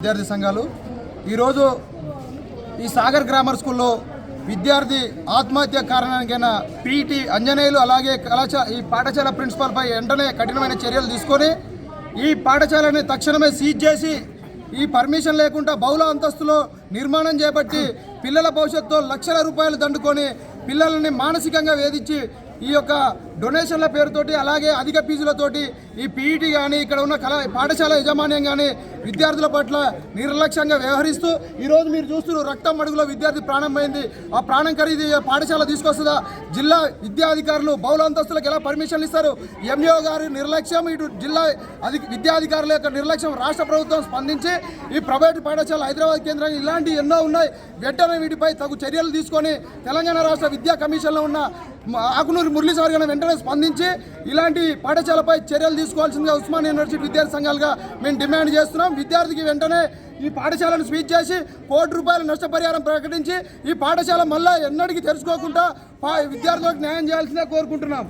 విద్యార్థి సంఘాలు. ఈరోజు ఈ సాగర్ గ్రామర్ స్కూల్లో విద్యార్థి ఆత్మహత్య కారణానికైన పీఈటీ అంజనేయులు అలాగే కళాశాల ఈ పాఠశాల ప్రిన్సిపాల్పై వెంటనే కఠినమైన చర్యలు తీసుకొని ఈ పాఠశాలని తక్షణమే సీజ్ చేసి ఈ పర్మిషన్ లేకుండా బహుళ అంతస్తులో నిర్మాణం చేపట్టి పిల్లల భవిష్యత్తులో లక్షల రూపాయలు దండుకొని పిల్లల్ని మానసికంగా వేధించి ఈ యొక్క డొనేషన్ల పేరుతోటి అలాగే అధిక ఫీజులతోటి ఈ పీఈటీ కానీ ఇక్కడ ఉన్న కళా పాఠశాల యాజమాన్యం కానీ విద్యార్థుల పట్ల నిర్లక్ష్యంగా వ్యవహరిస్తూ ఈరోజు మీరు చూస్తున్న రక్తం అడుగులో విద్యార్థి ప్రాణం పోయింది ఆ ప్రాణం ఖరీదు పాఠశాల తీసుకొస్తుందా? జిల్లా విద్యాధికారులు బహుళ అంతస్తులకు ఎలా పర్మిషన్లు ఇస్తారు? ఎంఈఓ గారి నిర్లక్ష్యం ఇటు జిల్లా అధి విద్యాధికారుల యొక్క నిర్లక్ష్యం రాష్ట్ర ప్రభుత్వం స్పందించి ఈ ప్రైవేటు పాఠశాల హైదరాబాద్ కేంద్రంగా ఇలాంటి ఎన్నో ఉన్నాయి. వెంటనే వీటిపై తగు చర్యలు తీసుకొని తెలంగాణ రాష్ట్ర విద్యా కమిషన్లో ఉన్న ఆకునూరు ఆకునూరి మురళీ సార్ గారిని వెంటనే స్పందించి ఇలాంటి పాఠశాలపై చర్యలు తీసుకోవాల్సిందిగా ఉస్మాన్ యూనివర్సిటీ విద్యార్థి సంఘాలుగా మేము డిమాండ్ చేస్తున్నాం. విద్యార్థికి వెంటనే ఈ పాఠశాలను స్వీచ్ చేసి కోటి రూపాయల నష్టపరిహారం ప్రకటించి ఈ పాఠశాల మళ్ళా ఎన్నటికీ తెలుసుకోకుండా విద్యార్థులకు న్యాయం చేయాల్సిందే కోరుకుంటున్నాం.